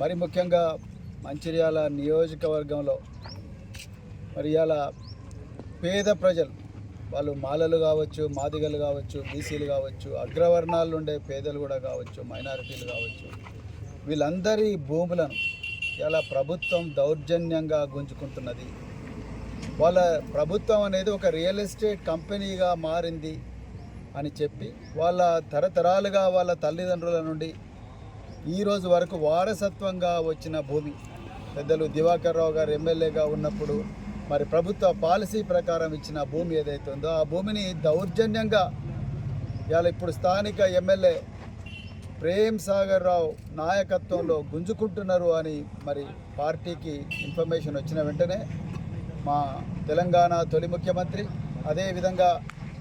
మరి ముఖ్యంగా మంచిర్యాల నియోజకవర్గంలో మరి ఇలా పేద ప్రజలు వాళ్ళు మాలలు కావచ్చు మాదిగలు కావచ్చు బీసీలు కావచ్చు అగ్రవర్ణాలు ఉండే పేదలు కూడా కావచ్చు మైనారిటీలు కావచ్చు వీళ్ళందరి భూములను ఇలా ప్రభుత్వం దౌర్జన్యంగా గుంజుకుంటున్నది. వాళ్ళ ప్రభుత్వం అనేది ఒక రియల్ ఎస్టేట్ కంపెనీగా మారింది అని చెప్పి వాళ్ళ తరతరాలుగా వాళ్ళ తల్లిదండ్రుల నుండి ఈరోజు వరకు వారసత్వంగా వచ్చిన భూమి. పెద్దలు దివాకర్ రావు గారు ఎమ్మెల్యేగా ఉన్నప్పుడు మరి ప్రభుత్వ పాలసీ ప్రకారం ఇచ్చిన భూమి ఏదైతే ఉందో ఆ భూమిని దౌర్జన్యంగా ఇవాళ ఇప్పుడు స్థానిక ఎమ్మెల్యే ప్రేమ్ సాగర్ రావు నాయకత్వంలో గుంజుకుంటున్నారు అని మరి పార్టీకి ఇన్ఫర్మేషన్ వచ్చిన వెంటనే మా తెలంగాణ తొలి ముఖ్యమంత్రి అదేవిధంగా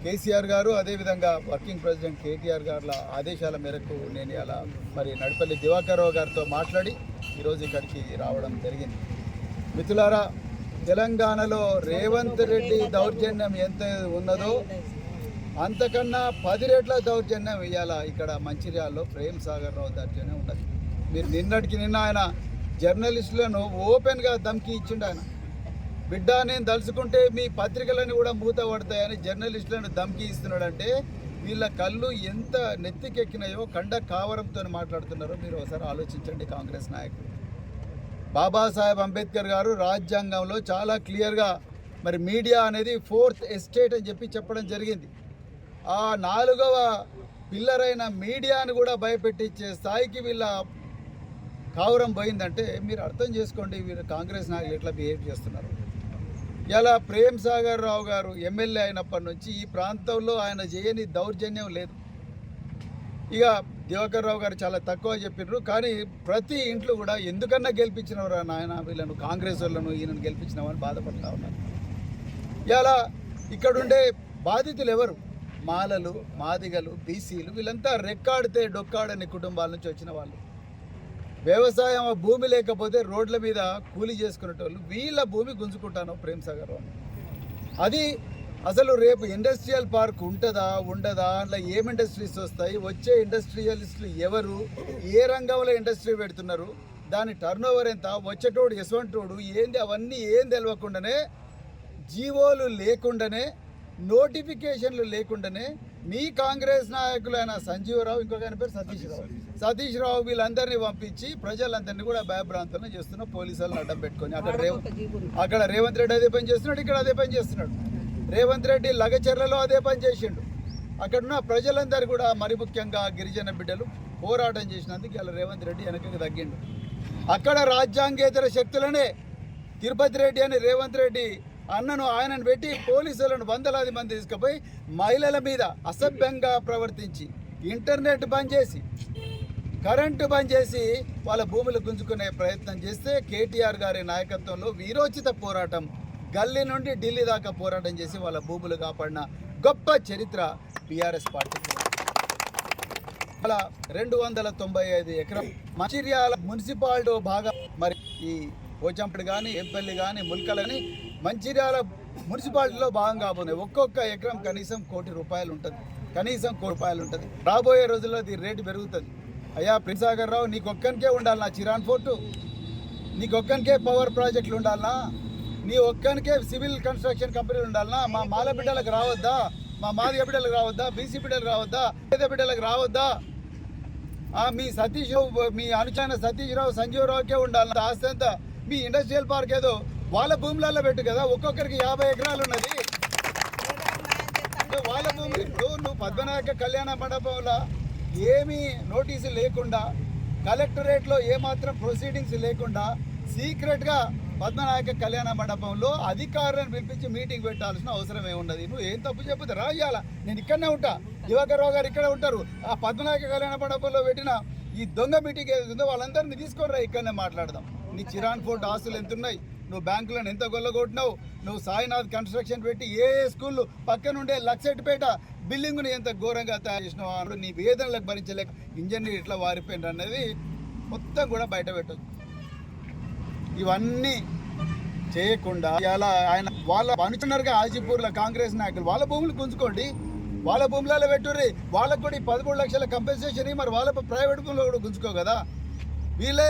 కేసీఆర్ గారు అదేవిధంగా వర్కింగ్ ప్రెసిడెంట్ కేటీఆర్ గారుల ఆదేశాల మేరకు నేను అలా మరి నడిపల్లి దివాకర్ గారితో మాట్లాడి ఈరోజు ఇక్కడికి రావడం జరిగింది. మిత్రులారా తెలంగాణలో రేవంత్ రెడ్డి దౌర్జన్యం ఎంత ఉన్నదో అంతకన్నా పది రెట్ల దౌర్జన్యం ఇవాళ ఇక్కడ మంచిర్యాలలో. ప్రేమ్ సాగర్ రావు దౌర్జన్యం ఉన్నది. మీరు నిన్నటికి నిన్న ఆయన జర్నలిస్టులను ఓపెన్గా ధమ్కి ఇచ్చిండు ఆయన. బిడ్డ నేను తలుచుకుంటే మీ పత్రికలను కూడా మూత పడతాయని జర్నలిస్టులను ధమ్కి ఇస్తున్నాడంటే వీళ్ళ కళ్ళు ఎంత నెత్తికెక్కినాయో కండ కావరంతో మాట్లాడుతున్నారో మీరు ఒకసారి ఆలోచించండి కాంగ్రెస్ నాయకులు. బాబాసాహెబ్ అంబేద్కర్ గారు రాజ్యాంగంలో చాలా క్లియర్గా మరి మీడియా అనేది ఫోర్త్ ఎస్టేట్ అని చెప్పి చెప్పడం జరిగింది. ఆ నాలుగవ పిల్లర్ అయిన మీడియాను కూడా భయపెట్టించే స్థాయికి వీళ్ళ కావురం పోయిందంటే మీరు అర్థం చేసుకోండి వీరు కాంగ్రెస్ నాయకులు ఎట్లా బిహేవ్ చేస్తున్నారు. ఇలా ప్రేమ్ సాగర్ రావు గారు ఎమ్మెల్యే అయినప్పటి నుంచి ఈ ప్రాంతంలో ఆయన చేయని దౌర్జన్యం లేదు. ఇక దివాకర్ రావు గారు చాలా తక్కువ చెప్పినారు కానీ ప్రతి ఇంట్లో కూడా ఎందుకన్నా గెలిపించినవరా నాయన వీళ్ళను కాంగ్రెస్ వాళ్ళను ఈయనను గెలిపించినామని బాధపడతా ఉన్నారు. ఇలా ఇక్కడుండే బాధితులు ఎవరు? మాలలు మాదిగలు బీసీలు వీళ్ళంతా రెక్కాడితే డొక్కాడని కుటుంబాల నుంచి వచ్చిన వాళ్ళు. వ్యవసాయం భూమి లేకపోతే రోడ్ల మీద కూలి చేసుకునేటోళ్ళు వీళ్ళ భూమి గుంజుకుంటాను ప్రేమ్ సాగర్ అది అసలు రేపు ఇండస్ట్రియల్ పార్క్ ఉంటుందా ఉండదా? అందులో ఏం ఇండస్ట్రీస్ వస్తాయి? వచ్చే ఇండస్ట్రియలిస్టులు ఎవరు? ఏ రంగంలో ఇండస్ట్రీ పెడుతున్నారు? దాని టర్న్ ఓవర్ ఎంత? వచ్చేటోడు ఎసవంటోడు ఏంది? అవన్నీ ఏం తెలియకుండానే జీవోలు లేకుండానే నోటిఫికేషన్లు లేకుండానే మీ కాంగ్రెస్ నాయకులైన సంజీవరావు ఇంకొక ఆయన పేరు సతీష్ రావు. సతీష్ రావు. వీళ్ళందరినీ పంపించి ప్రజలందరినీ కూడా భయభ్రాంతులను చేస్తున్న పోలీసులను అడ్డం పెట్టుకొని అక్కడ అక్కడ రేవంత్ రెడ్డి అదే పని చేస్తున్నాడు ఇక్కడ అదే పని చేస్తున్నాడు. రేవంత్ రెడ్డి లగచర్లలో అదే పని చేసిండు. అక్కడున్న ప్రజలందరూ కూడా మరి ముఖ్యంగా గిరిజన బిడ్డలు పోరాటం చేసినందుకు ఇలా రేవంత్ రెడ్డి వెనకకి తగ్గిండు. అక్కడ రాజ్యాంగేతర శక్తులనే తిరుపతి రెడ్డి అని రేవంత్ రెడ్డి అన్నను ఆయనను పెట్టి పోలీసులను వందలాది మంది తీసుకుపోయి మహిళల మీద అసభ్యంగా ప్రవర్తించి ఇంటర్నెట్ బంద్ చేసి కరెంటు బంద్ చేసి వాళ్ళ భూములు గుంజుకునే ప్రయత్నం చేస్తే కేటీఆర్ గారి నాయకత్వంలో వీరోచిత పోరాటం గల్లీ నుండి ఢిల్లీ దాకా పోరాటం చేసి వాళ్ళ భూములు కాపాడిన గొప్ప చరిత్ర బీఆర్ఎస్ పార్టీ. అలా రెండు వందల తొంభై ఐదు ఎకరం మంచిర్యాల మున్సిపాలిటీ భాగం. మరి ఈ పోచంపడి కానీ ఎంపల్లి కానీ ముల్కలని మంచిర్యాల మున్సిపాలిటీలో భాగం కాబోతున్నాయి ఒక్కొక్క ఎకరం కనీసం కోటి రూపాయలు ఉంటుంది. కనీసం కోటి రూపాయలు ఉంటుంది. రాబోయే రోజుల్లో దీని రేటు పెరుగుతుంది. అయ్యా ప్రిన్సాగర్ రావు నీకొక్కనికే ఉండాలి నా చిరాన్ ఫోర్టు. నీకు ఒక్కనికే పవర్ ప్రాజెక్టులు ఉండాలనా? నీ ఒక్కనికే సివిల్ కన్స్ట్రక్షన్ కంపెనీలు ఉండాలనా? మా మాల బిడ్డలకు రావద్దా? మా మాదిగ బిడ్డలకు రావద్దా? బీసీ బిడ్డలకు రావద్దా? పేద బిడ్డలకు రావద్దా? మీ సతీష్ మీ అనుచైన సతీష్ రావు సంజీవ్ రావుకే ఉండాలి ఆస్తి అంతా. మీ ఇండస్ట్రియల్ పార్క్ ఏదో వాళ్ళ భూములలో పెట్టు కదా ఒక్కొక్కరికి యాభై ఎకరాలు ఉన్నది. వాళ్ళ భూములు ఇప్పుడు నువ్వు పద్మనాయక కళ్యాణ మండపంలో ఏమీ నోటీసు లేకుండా కలెక్టరేట్లో ఏమాత్రం ప్రొసీడింగ్స్ లేకుండా సీక్రెట్గా పద్మనాయక కళ్యాణ మండపంలో అధికారులను పిలిపించి మీటింగ్ పెట్టాల్సిన అవసరం ఏమున్నది నువ్వు ఏం తప్పు చెప్పుతా రాయాల నేను ఇక్కడనే ఉంటా. దివాకర్ గారు ఇక్కడే ఉంటారు. ఆ పద్మనాయక కళ్యాణ మండపంలో పెట్టిన ఈ దొంగ మీటింగ్ ఏది ఉందో వాళ్ళందరినీ తీసుకొని రా ఇక్కడనే మాట్లాడదాం. నీ చిరాన్ ఫోర్ట్ ఆస్తులు ఎంత ఉన్నాయి నువ్వు బ్యాంకులను ఎంత గొల్లగొట్టినావు? నువ్వు సాయినాథ్ కన్స్ట్రక్షన్ పెట్టి ఏ స్కూల్ పక్కనుండే లక్సెట్పేట బిల్డింగ్ను ఎంత ఘోరంగా తయారు చేసినావు? నీ వేదనలకు భరించలేక ఇంజనీర్ ఇట్లా వారిపోయిండ్రు అనేది మొత్తం కూడా బయట పెట్టచ్చు ఇవన్నీ చేయకుండా ఇలా ఆయన వాళ్ళ అనుచున్నారుగా ఆజిపూర్లో కాంగ్రెస్ నాయకులు వాళ్ళ భూములు గుంజుకోండి. వాళ్ళ భూములలో పెట్టుర్రి. వాళ్ళకు కూడా ఈ పదమూడు లక్షల కంపెన్సేషన్ మరి వాళ్ళ ప్రైవేట్ భూములు కూడా గుంజుకో కదా. వీళ్ళే